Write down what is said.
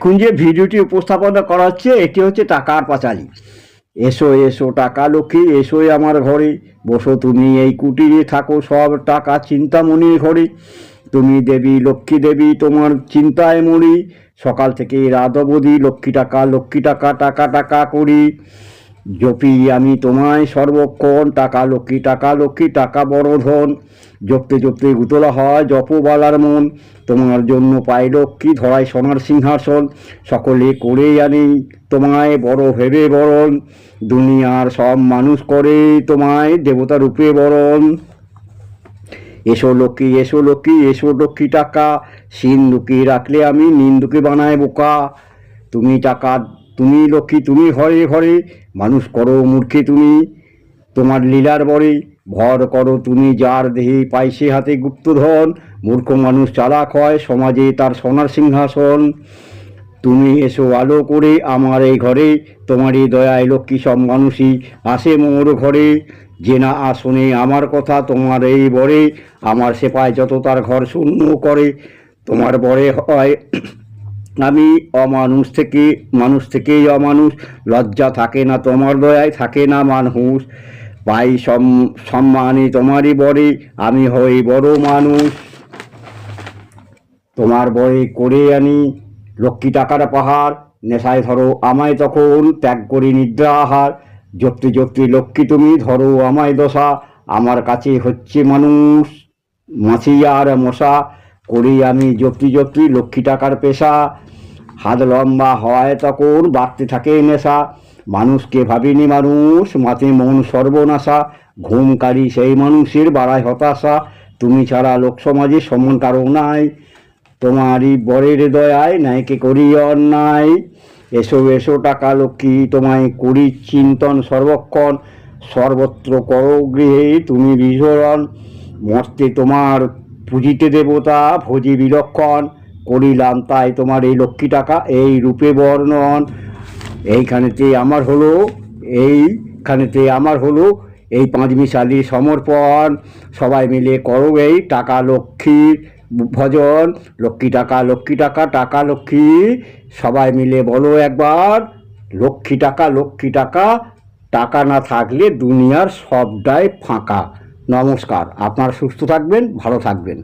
এখন যে ভিডিওটি উপস্থাপনা করা হচ্ছে, এটি হচ্ছে টাকার পাঁচালি। এসো এসো, টাকা লক্ষ্মী এসোই আমার ঘরে। বসো তুমি এই কুটিরে থাকো, সব টাকা চিন্তামণির ঘরে। তুমি দেবী, লক্ষ্মী দেবী, তোমার চিন্তায় মরি। সকাল থেকে রাত অবধি লক্ষ্মী টাকা লক্ষ্মী টাকা টাকা টাকা করি। জপি আমি তোমায় সর্বক্ষণ, টাকা লক্ষ্মী টাকা লক্ষ্মী, টাকা বড় ধন। জপতে জপতে উতলা হয় জপবালার মন। তোমার জন্য পাই লক্ষ্মী, ধরায় সোনার সিংহাসন। সকলে করে আনি তোমায় বড় ভেবে বরণ। দুনিয়ার সব মানুষ করে তোমায় দেবতা রূপে বরণ। এসো লক্ষ্মী এসো লক্ষ্মী এসো লক্ষ্মী টাকা। সিন্ধুকে রাখলে আমি নিন্দুকে বানায় বোকা। তুমি টাকা তুমি লক্ষ্মী, তুমি ঘরে ঘরে মানুষ করো মূর্খে তুমি, তোমার লীলার বরে ভর করো তুমি যার দেহে পাইসে হাতে গুপ্তধন, মূর্খ মানুষ চালাক হয় সমাজে তার সোনার সিংহাসন। তুমি এসো আলো করে আমার এই ঘরে তোমারই দয়ায় লক্ষ্মী সব মানুষই আসে মোর ঘরে। যে না আসনে আমার কথা তোমার এই বরে, আমার সেপায় যত তার ঘর শূন্য করে, তোমার বরে হয় আমি অমানুষ থেকে, মানুষ থেকেই অমানুষ। লজ্জা থাকে না তোমার, দয়ায় থাকে না মানুষ। পাই সম- সম্মানে তোমারই বরে আমি হই বড় মানুষ। তোমার বয়ে করে আনি লক্ষ্মী টাকার পাহাড়। নেশায় ধরো আমায় তখন, ত্যাগ করি নিদ্রা আহার। জপতে জপতে লক্ষ্মী তুমি ধরো আমায় দশা, আমার কাছে হচ্ছে মানুষ। মাছি আর মশা করি আমি জপতি জপতি লক্ষ্মী টাকার পেশা। হাত লম্বা হয় তখন, বাড়তে থাকে নেশা। মানুষকে ভাবিনি মানুষ, মাতে মন সর্বনাশা। ঘুমকারী সেই মানুষের বাড়ায় হতাশা। তুমি ছাড়া লোক সমাজে সমান কারও নাই। তোমারই বরের দয়ায় নাইকে করি অন্যায়। এসো এসো টাকা লক্ষ্মী, তোমায় করি চিন্তন সর্বক্ষণ। সর্বত্র করো গৃহে তুমি বিচরণ মর্তে তোমার পুজিতে দেবতা, ভোজি বিলক্ষণ করিলাম তাই তোমার এই লক্ষ্মী টাকা, এই রূপে বর্ণন। এইখানেতে আমার হলো, এইখানেতে আমার হলো, এই পাঁচমিশালি সমর্পণ। সবাই মিলে করো এই টাকা লক্ষ্মীর ভজন। লক্ষ্মী টাকা লক্ষ্মী টাকা টাকা লক্ষ্মী। সবাই মিলে বলো একবার, লক্ষ্মী টাকা লক্ষ্মী টাকা টাকা না থাকলে দুনিয়ার সবটাই ফাঁকা। নমস্কার। আপনারা সুস্থ থাকবেন ভালো থাকবেন।